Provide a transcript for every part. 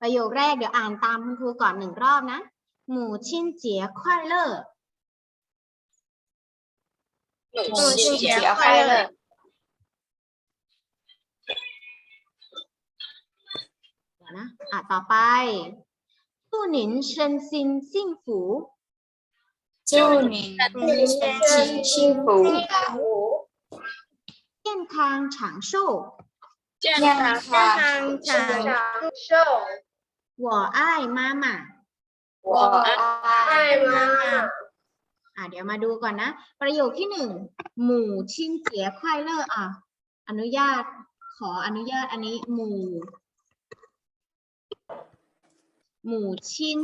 ประโยคแรกเดี๋ยวอ่านตามคุณครูก่อนหนึ่งรอบนะหมูชิ้นเจียควายเลอร์หมูชื่อเจียควายเลอร์เดี๋ยวนะอะต่อไปจู่หนินเชินซินซิ่งฝูจูนินชิงฝูเจีย 妈妈。อะเดี๋ยวมาดูก่อนนะ ประโยคที่หนึ่งหมู่ชินเจียควายเลอร์อะ อนุญาต ขออนุญาตอันนี้หมู่ หมู่ชิน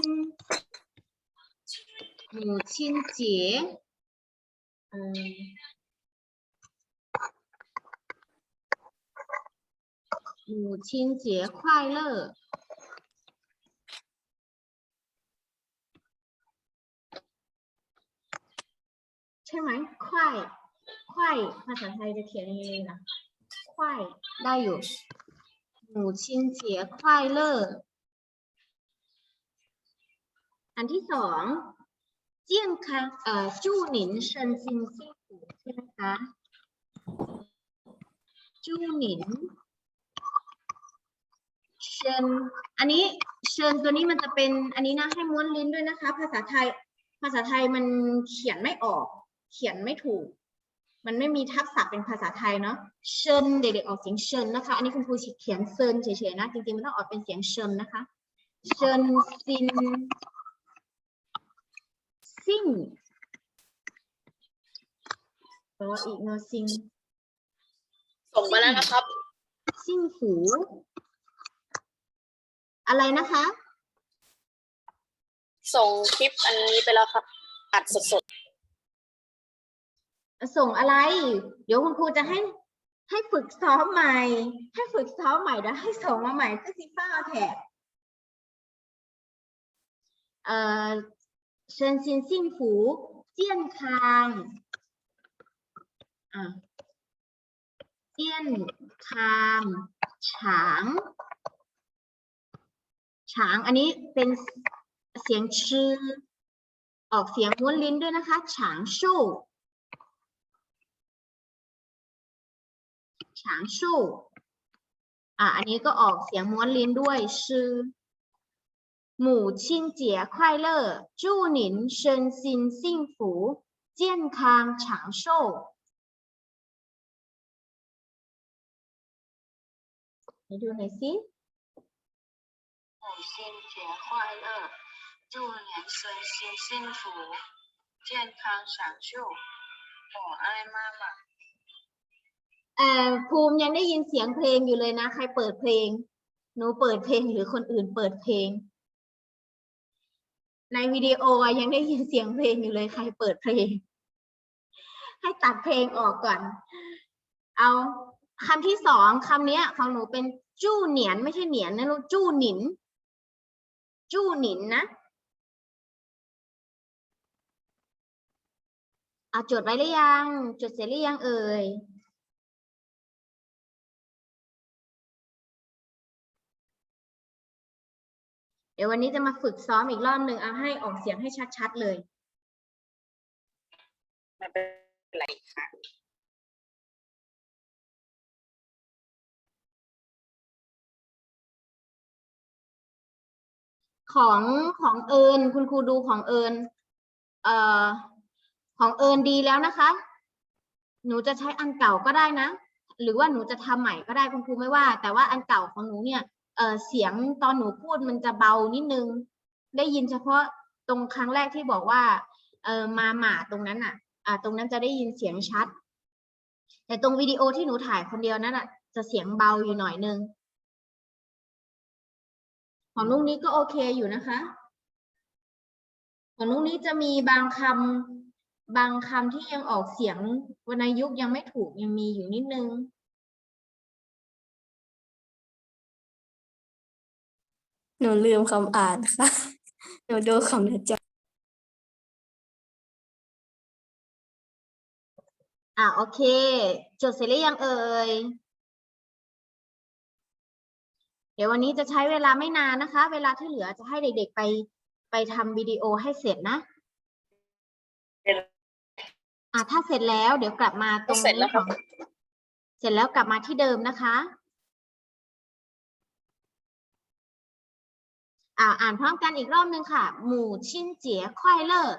หมู่ชินเจียเอ่อหมู่ชินเจียควายเลอร์ ช่ไหมควายควายภาษาไทยจะเขียนยังไงนะควายได้อยู่หมูชินเจียควายเลอร์อันที่สองเจียนคังเอ่อจู้หนินเชิญซินซิ่หูใช่ไหมคะจู้หนินเชิญอันนี้เชิญตัวนี้มันจะเป็นอันนี้นะให้ม้วนลิ้นด้วยนะคะ ภาษาไทย ภาษาไทยมันเขียนไม่ออก เขียนไม่ถูก มันไม่มีทับศัพท์เป็นภาษาไทยเนาะเชิญเด็กๆออกเสียงเชิญนะคะ อันนี้คุณครูเขียนเซินเฉยๆนะจริงๆมันต้องออกเป็นเสียงเชิญนะคะเชิญซินซิ่งรออีกเนาะซิงส่งมาแล้วนะครับ ซิ่งหู อะไรนะคะ ส่งคลิปอันนี้ไปแล้วครับ อัดสด ส่งอะไร เดี๋ยวคุณครูจะให้ให้ฝึกซ้อมใหม่ ให้ฝึกซ้อมใหม่แล้วให้ส่งมาใหม่ก็สิฟ้าแถบเอ่อเชิญซินซิ่งฝูเจียนคางอะเจียนคางฉางฉางอันนี้เป็นเสียงชื่อออกเสียงม้วนลิ้นด้วยนะคะฉางชู่ ฉางชู่อ่ะ อันนี้ก็ออกเสียงม้วนลิ้นด้วยชื่อหมู่ชินเจีย快乐祝您身心幸福健康长寿ไหนดูหน่อยสิ 母亲节快乐，祝您身心幸福，健康长寿。我爱妈妈。 เอ่อภูมิยังได้ยินเสียงเพลงอยู่เลยนะ ใครเปิดเพลง หนูเปิดเพลงหรือคนอื่นเปิดเพลง ในวิดีโออะยังได้ยินเสียงเพลงอยู่เลยใครเปิดเพลง ให้ตัดเพลงออกก่อน เอาคำที่สองคำเนี้ยของหนูเป็นจู้เหนียนไม่ใช่เหนียนนะลูกจู้หนิน จู้หนินนะเอาจดไว้หรือยัง จดเสร็จหรือยังเอ่ย เดี๋ยววันนี้จะมาฝึกซ้อมอีกรอบหนึ่งเอาให้ออกเสียงให้ชัดๆเลยไม่เป็นไรค่ะของของเอิญคุณครูดูของเอิญเอ่อของเอิญดีแล้วนะคะ หนูจะใช้อันเก่าก็ได้นะ หรือว่าหนูจะทำใหม่ก็ได้คุณครูไม่ว่า แต่ว่าอันเก่าของหนูเนี่ย เเสียงตอนหนูพูดมันจะเบานิดนึง ได้ยินเฉพาะตรงครั้งแรกที่บอกว่าเออมาหมาตรงนั้นอะ อ่า ตรงนั้นจะได้ยินเสียงชัด แต่ตรงวิดีโอที่หนูถ่ายคนเดียวนั้นอะ จะเสียงเบาอยู่หน่อยนึง ของลูกนี้ก็โอเคอยู่นะคะ ของลูกนี้จะมีบางคำบางคำที่ยังออกเสียงวรรณยุกต์ยังไม่ถูกยังมีอยู่นิดนึง หนูลืมคำอ่านค่ะ หนูดูของในจออ่าโอเค จดเสร็จหรือยังเอ่ย เดี๋ยววันนี้จะใช้เวลาไม่นานนะคะ เวลาที่เหลือจะให้เด็กๆไปไปทำวิดีโอให้เสร็จนะอะถ้าเสร็จแล้ว เดี๋ยวกลับมาตรงเสร็จแล้นี้วครับค่ะเสร็จแล้วกลับมาที่เดิมนะคะ อ่าอ่านพร้อมกันอีกรอบนึงค่ะหมู่ชินเจี๋ยควายเลอร์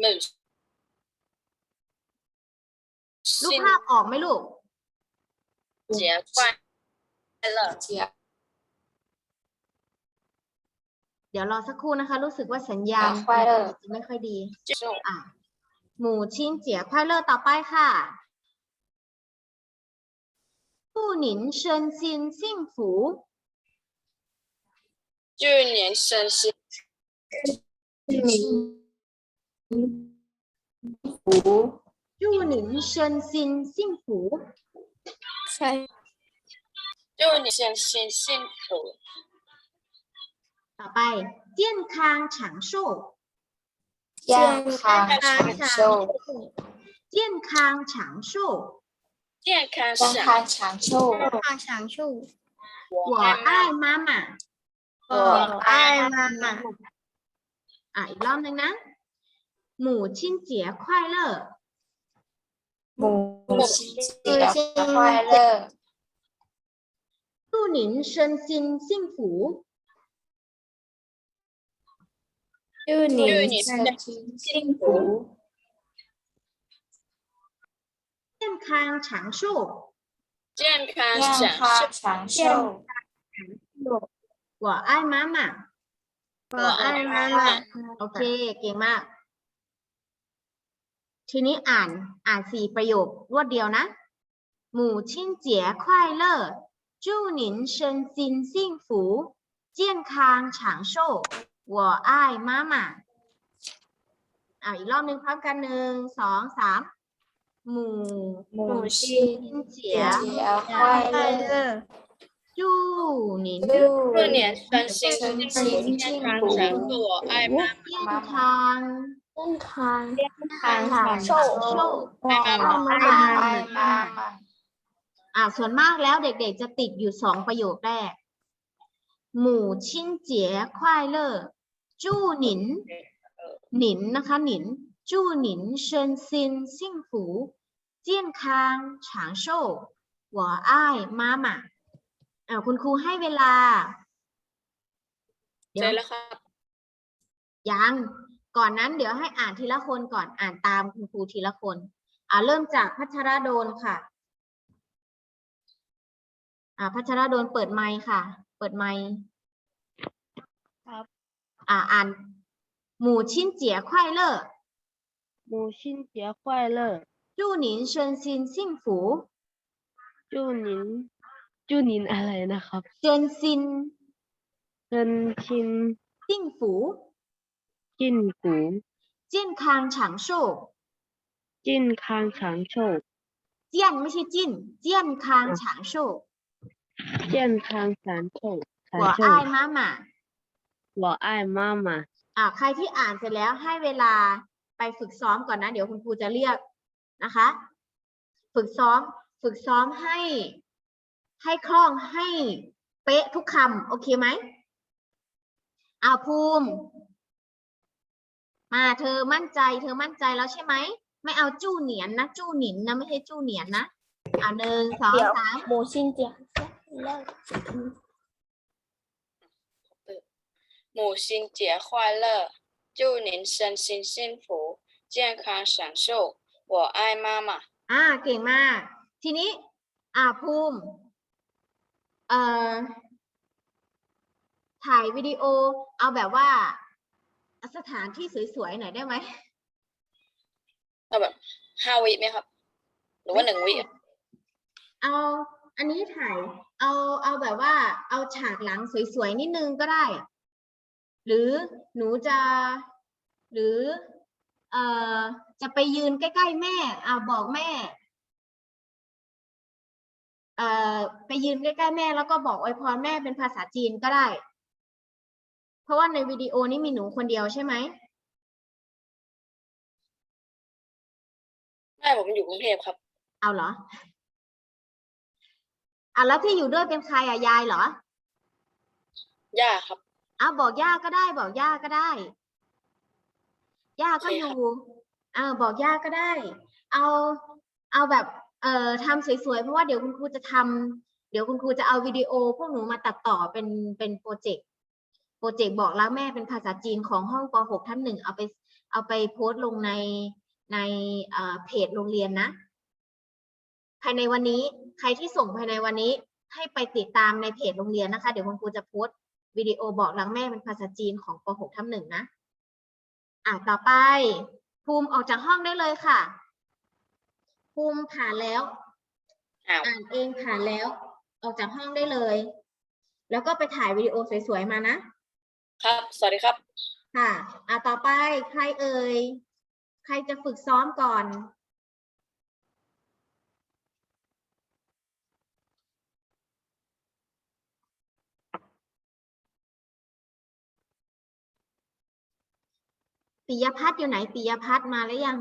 หนึ่งรูปภาพออกไหมลูกเจียควายเลอเจียเดี๋ยวรอสักครู่นะคะ รู้สึกว่าสัญญาณควายเลอร์จะไม่ค่อยดีจุอะ หมู่ชินเจี๋ยควายเลอร์ต่อไปค่ะผู้หนินเชิญซินซิ่งฝู 祝年生新福， จูหนินเชิญซินซิ่งฝู ใช่ 祝你生新幸福， ต่อไป เจี้ยนคางฉางโชว์ 健康长寿， เจี้ยนคางฉางโชว์ 健康健长康长寿，ข้างช้างชู่ หัวอ้ายมาม่า 我爱妈妈。 อ่ะอีกรอบหนึ่งนะ หมู่ชินเจี๋ยควายเลอร์ 母亲节快乐！ จูหนินเชิญซินซิ่งฝู ชื่อหนิ 祝 ง 你身体幸福， เจี้ยนคางฉ างโชว์ 健康健长康长寿。 หัวอ้ายมาม่า 我爱妈妈， โอเค เก่งมาก ทีนี้อ่าน อ่านสี่ประโยครวดเดียวนะ หมู่ชินเจี๋ยควายเลอร์จูหนินเชิญซินซิ่งฝูเจี้ยนคางฉางโชว์ หัวอ้ายมาม่าอ่าอีกรอบหนึ่งพร้อมกันหนึ่งสองสามหมู่ 母亲 ชินเจี๋ย 节快乐！ จูหนิน 祝祝年生新身福，体健幸康福，长寿，我爱妈妈， เจี้ยนคาง 健康长寿 我爱妈妈。 อ่าส่วนมากแล้วเด็กๆจะติดอยู่สองประโยคแรก หมู่ชินเจี๋ยควายเลอร์ จู้หนิน หนินนะคะหนิน จู้หนินเชิญซินซิ่งฝูเจี้ยนคางฉางโชว์หัวอ้ายมาหมาอ่าคุณครูให้เวลา เดี๋เสยร็วจแล้วครับ ยัง ก่อนนั้นเดี๋ยวให้อ่านทีละคนก่อนอ่านตามคุณครูทีละคน อ่าเริ่มจากพัชรโดนค่ะ อ่าพัชรโดนเปิดไมค์ค่ะ เปิดไมค์ครับ อ่าอ่าน หมู่ชินเจี๋ยควายเลอร์ 母亲节快乐！ จู้หนินเชิญซินซิ่งฝู 祝您祝您อะไรนะครับ เชิญซิน เชิญชิน ซิ่งฝู จิ้นกู เจี้ยนคางฉางโชว์ จิ้นคางฉางโชค เจี้ยนไม่ใช่จิ้น เจี้ยนคางฉางโช ว์ เจี้ยนคางฉางโชคฉาง หัว โช อ้า ค ยมาหมา หัวอ้ายมามา อ่าใครที่อ่านเสร็จแล้วให้เวลาไปฝึกซ้อมก่อนนะ เดี๋ยวคุณครูจะเรียกนะคะ ฝึกซ้อม ฝึกซ้อมให้ ให้คล่องให้เป๊ะทุกคำโอเคไหมอ่าภูมิ มาเธอมั่นใจ เธอมั่นใจแล้วใช่ไหม ไม่เอาจู้เหนียนนะ จู้หนินนะ ไม่ใช่จู้เหนียนนะอ่าหนึ่งสองสาม 母亲节快乐！ 母亲节快乐，祝您身心幸福，健康长寿，我爱妈妈。 อ่าเก่งมาก ทีนี้ อ่าภูมิ เอ่อ ถ่ายวิดีโอ เอาแบบว่า สถานที่สวยๆหน่อยได้ไหม เอาแบบห้าวิไหมครับ หรือว่าหนึ่งวิอะ เอา อันนี้ถ่าย เอา เอาแบบว่า เอาฉากหลังสวยๆนิดนึงก็ได้ หรือหนูจะหรือเอ่อจะไปยืนใกล้ ๆ แม่อ่าบอกแม่เอ่อไปยืนใกล้ๆแม่แล้วก็บอกอวยพรแม่เป็นภาษาจีนก็ได้ เพราะว่าในวิดีโอนี้มีหนูคนเดียวใช่ไหมไม่ผมอยู่กรุงเทพครับ เอาเหรออะแล้วที่อยู่ด้วยเป็นใครอะยายเหรอ ย่าครับ อ้าวบอกย่าก็ได้ บอกย่าก็ได้ ย่าก็โอเคอครับยู่อ่าบอกย่าก็ได้ เอาเอาแบบเอ่อทำสวยๆเพราะว่าเดี๋ยวคุณครูจะทำเดี๋ยวคุณครูจะเอาวิดีโอ พวกหนูมาตัดต่อเป็นเป็นโปรเจกต์โปรเจกต์บอกรักแม่เป็นภาษาจีนของห้องป .6 ท่านหนึ่งเอาไปเอาไปโพสต์ลงในในเอ่อเพจโรงเรียนนะ ภายในวันนี้ใครที่ส่งภายในวันนี้ให้ไปติดตามในเพจโรงเรียนนะคะ เดี๋ยวคุณครูจะโพสต์ วิดีโอบอกรักแม่เป็นภาษาจีนของป .6 ทับหนึ่งนะอะต่อไป ภูมิออกจากห้องได้เลยค่ะ ภูมิผ่านแล้วอ้าวอ่านเองผ่านแล้ว ออกจากห้องได้เลย แล้วก็ไปถ่ายวิดีโอสวยๆมานะ ครับ สวัสดีครับ ค่ะ อะต่อไปใครเอ่ย ใครจะฝึกซ้อมก่อน ปิยพัฒน์อยู่ไหนปิยพัฒน์มาแล้วยัง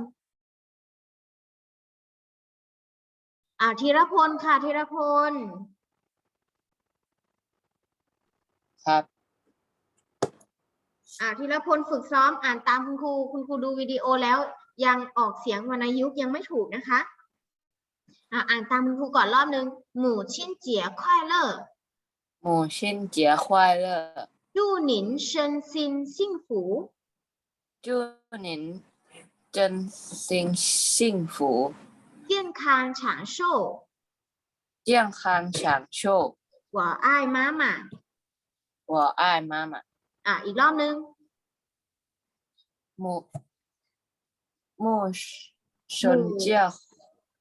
อ่าธีรพลค่ะธีรพล ครับอ่าธีรพลฝึกซ้อมอ่านตามคุณครูคุณครูดูวิดีโอแล้วยังออกเสียงวรรณยุกยังไม่ถูกนะคะอ่าอ่านตามคุณครูก่อนรอบนึงหมู่ชินเจียควายเลอร์หมู่ชินเจียควายเลอร์ดูหนิน 祝您真心幸福，健康长寿健康长寿。我爱妈妈我爱妈妈。 อ่าอีกรอบนึง 母母亲节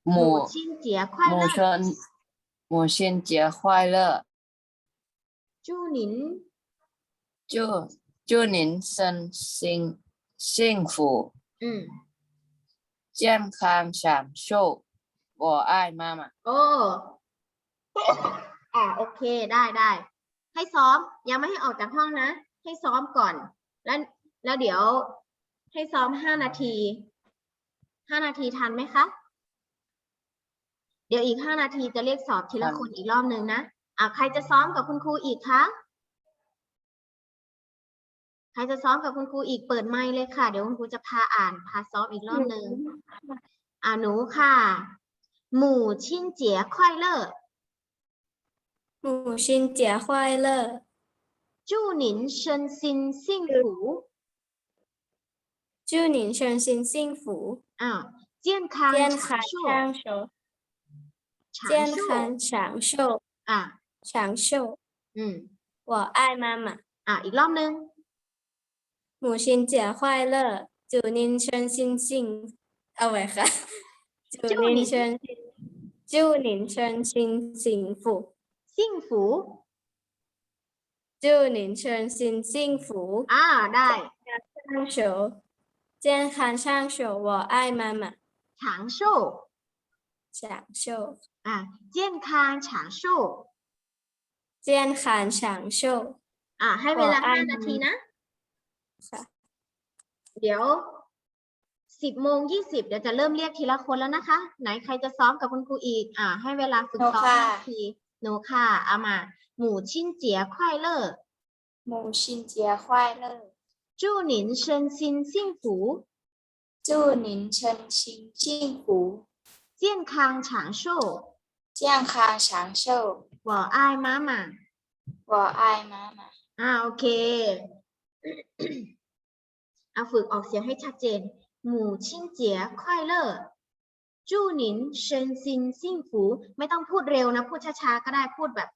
หมู่ 母 ชินเจีย快母乐亲母亲节快乐！祝您祝祝您身心 幸福， อืม 健康长寿。我爱妈妈。 โอ้ อ่าโอเคได้ได้ ให้ซ้อมยังไม่ให้ออกจากห้องนะ ให้ซ้อมก่อน แล้วแล้วเดี๋ยวให้ซ้อมห้านาทีห้านาทีทันไหมคะ เดี๋ยวอีกห้านาทีจะเรียกสอบทีละ ทัน คนอีกรอบหนึ่งนะอ่าใครจะซ้อมกับคุณครูอีกคะ ใ ครจะซ้อมกับคุณครูอีกเปิดไมค์เลยค่ะ เดี๋ยวคุณครูจะพาอ่านพาซ้อมอีกรอบหนึ่งอ่าหนูค่ะ หมู่ชินเจีย快乐母亲节快乐！祝您身心幸福祝您身心幸福，啊，健康健长康寿长寿，长健寿康长寿，啊，长寿。嗯我爱妈妈， อ่ะอีกรอบนึง 母亲节快乐！祝您身心幸，เอาไว้ค่ะ祝祝您您身心，祝您身心幸福，幸福祝您身心幸福， อ่าได้ 长寿，健康长寿。我爱妈妈，长寿长寿， อ่ะ健康长寿健康长寿。 อ่ะให้เวลา ขออ่า ห้าน นาทีนะ ค่ะ เดี๋ยวสิบโมงยี่สิบเดี๋ยวจะเริ่มเรียกทีละคนแล้วนะคะ ไหนใครจะซ้อมกับคุณครูอีก อ่า ให้เวลาฝึกซ้อมห้านาทีหนูค่ะเอามา หมู่ชินเจีย快乐母亲节快乐！祝您身心幸福祝您身心幸福，健康长寿健康长寿。我爱妈妈我爱妈妈。 อ่าโอเค เอาฝึกออกเสียงให้ชัดเจนหมู่ชินเจีย快乐จู้หนินเซินซินซิ่งฝูไม่ต้องพูดเร็วนะ พูดช้าๆ ก็ได้พูดแบบ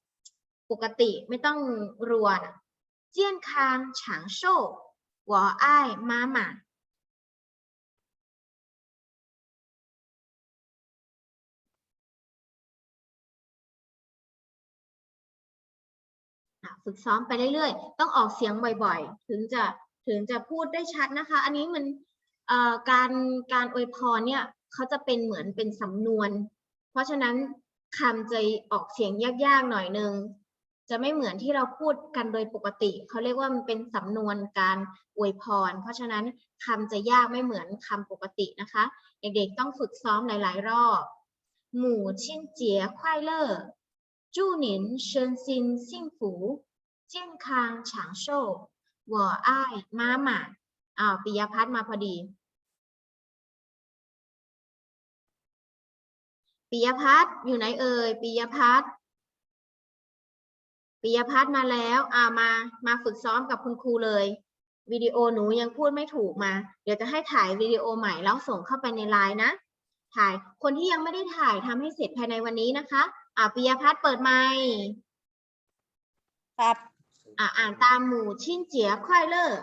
ปกติไม่ต้องรัวนะเจียนคางฉางโซ่หวออ้ายมาหมา ฝึกซ้อมไปเรื่อยๆ ต้องออกเสียงบ่อยๆ ถึงจะถึงจะพูดได้ชัดนะคะ อันนี้มันการการอวยพรเนี่ยเขาจะเป็นเหมือนเป็นสำนวน เพราะฉะนั้นคำจะออกเสียงยากๆหน่อยนึงจะไม่เหมือนที่เราพูดกันโดยปกติ เขาเรียกว่ามันเป็นสำนวนการอวยพร เพราะฉะนั้นคำจะยากไม่เหมือนคำปกตินะคะ เด็กๆต้องฝึกซ้อมหลายๆ รอบหมู่ชินเจียควายเลอร์จูหนินเชิญซินซิ่งฝู เจี้ยนคางฉางโชวหวออ้าวปิยพัฒน์มาพอดีปิยพัฒน์อยู่ไหนเอ่ยปิยพัฒน์ปิยพัฒน์มาแล้วอ่ามามาฝึกซ้อมกับคุณครูเลยวิดีโอหนูยังพูดไม่ถูกมา เดี๋ยวจะให้ถ่ายวิดีโอใหม่แล้วส่งเข้าไปในไลน์นะ ถ่ายคนที่ยังไม่ได้ถ่ายทำให้เสร็จภายในวันนี้นะคะอ่าปิยพัฒน์เปิดไมค์ครับ อ่าอ่านตามหมู่ชินเจียควายเลอร์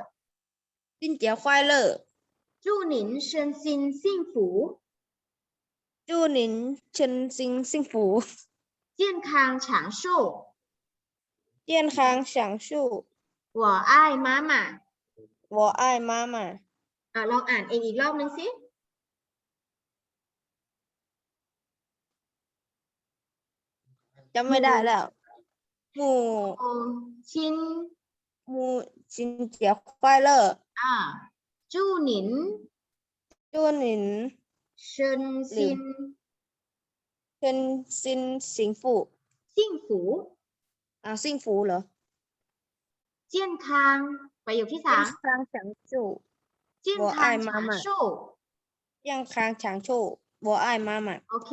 สิ้นเจียควายเลอร์จูหนินเชิญซินซิ่งฝูจูหนินเชิญซิงซิงฝูเจี้ยนคางฉางโชวเจียนคางฉางชู่หวออ้ายม้าหมาวออ้ายมามาอ่าลองอ่านเองอีกรอบนึงสิจำไม่ได้แล้ว หมู่โอชินหมู่ชินเจียควายเลอร์อ่าจูหนินจูหนินเชิญซินเชิญซินสิงฝูซิ่งฝูอ่าซิงฝูเหรอเจี้ยนคางประโยคที่สามคางฉางชู่เจี้ยนหัวคาอ้างยฉามาม่าโชวเจียนคางฉางชู่วออ้ายมามาโอเค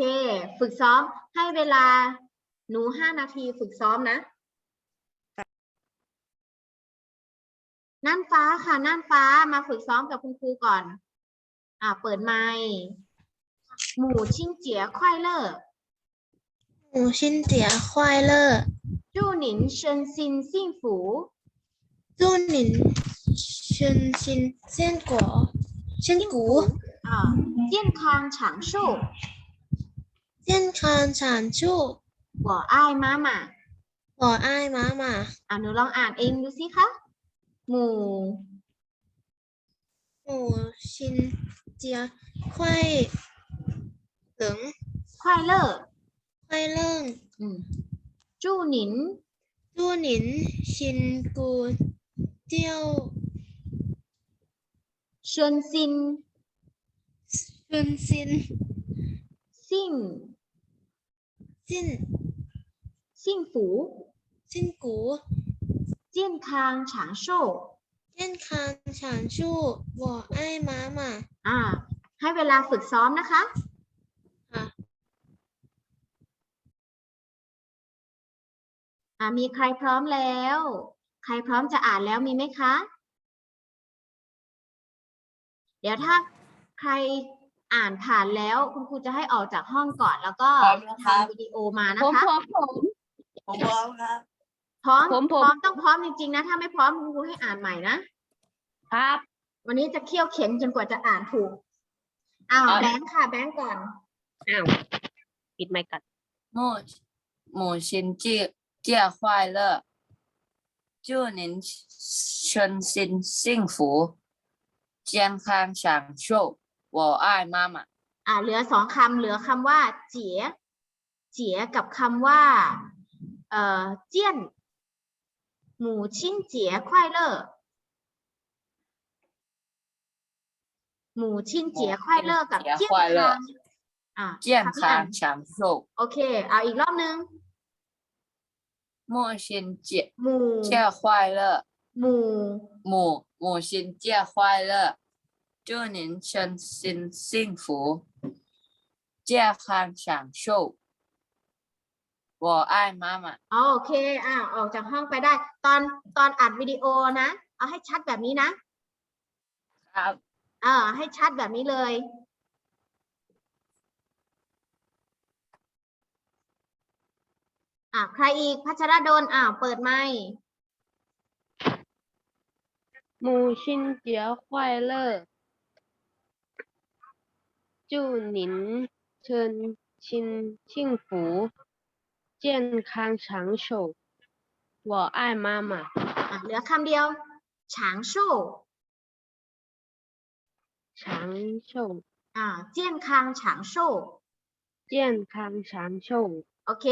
ฝึกซ้อมให้เวลา หนูห้านาทีฝึกซ้อมนะ น่านฟ้าค่ะ น่านฟ้ามาฝึกซ้อมกับคุณครูก่อน อ่า เปิดไมค์หมู่ชินเจียควายเลอร์ 母亲节快乐！ จูหนินเชิญซินซิ่งฝู 祝您身心健果健骨 อ่า เจี้ยนคาง หัวอ้ายมาหมาหมออ้ายมามาอ่าหนูลองอ่านเองดูสิคะ หมูหมูชินเจียค่อยเหลิงควายเลอร์ควายเลิ่มจู้หนิน จู้หนิน ชินกูเจียวเชิญซิน ชุนซิน ซิ่ง สิ้น 幸福งฝูซินกูเจี้ยนคางฉางโชวเจี้ยนงฉางชู่วอไอ้ม้อ่ให้เวลาฝึกซ้อมนะคะ ค่ะมีใครพร้อมแล้ว ใครพร้อมจะอ่านแล้วมีไหมคะ เดี๋ยวถ้าใครอ่านผ่านแล้ว คุณครูจะให้ออกจากห้องก่อนแล้วก็พร้อทำวิดีโอมานะคะ ผมผม ผมพร้อมครับ พร้อม ผมผม พร้อมต้องพร้อมจริงๆนะ ถ้าไม่พร้อมคุณครูให้อ่านใหม่นะ ครับ วันนี้จะเคี่ยวเข็นจนกว่าจะอ่านถูก อ้าว ครับ แบงค์ค่ะ แบงค์ก่อน อ้าว ปิดไมค์ก่อน 母母亲节节快乐！祝您身心幸福，健康长寿。我爱妈妈。 อ่าเหลือสองคำเหลือคำว่า เจี๋ยเจี๋ยกับคำว่า เอ่อ เจี้ยน หมู่ชิ้นเจี๋ยควายเลอร์หมู่ชิ้นเจี๋ยควายเลอร์กับ หมู่ชิ้นเจี๋ เจี้ย ยควาย น เลอร์ คางอ่า 健 คำที่อ่าน 康长寿， โอเค เอาอีกรอบนึง 母亲节 หมู่ 节快乐， หมู่ 母母亲节快乐，祝您身心幸福，健康长寿。 我爱妈妈。 อ๋อโอเค อ่าออกจากห้องไปได้ ตอนตอนอัดวิดีโอนะ เอาให้ชัดแบบนี้นะ ครับ เออให้ชัดแบบนี้เลย อ่าใครอีกพัชรดลอ่าวเปิดไมค์ 母亲节快乐！祝您身心幸福， 健康长寿。我爱妈妈。 อ่ะเหลือคำเดียว ฉางโชว์ 长寿， อ่า เจี้ยนคางฉางโชว์ 健康长寿。 โอเค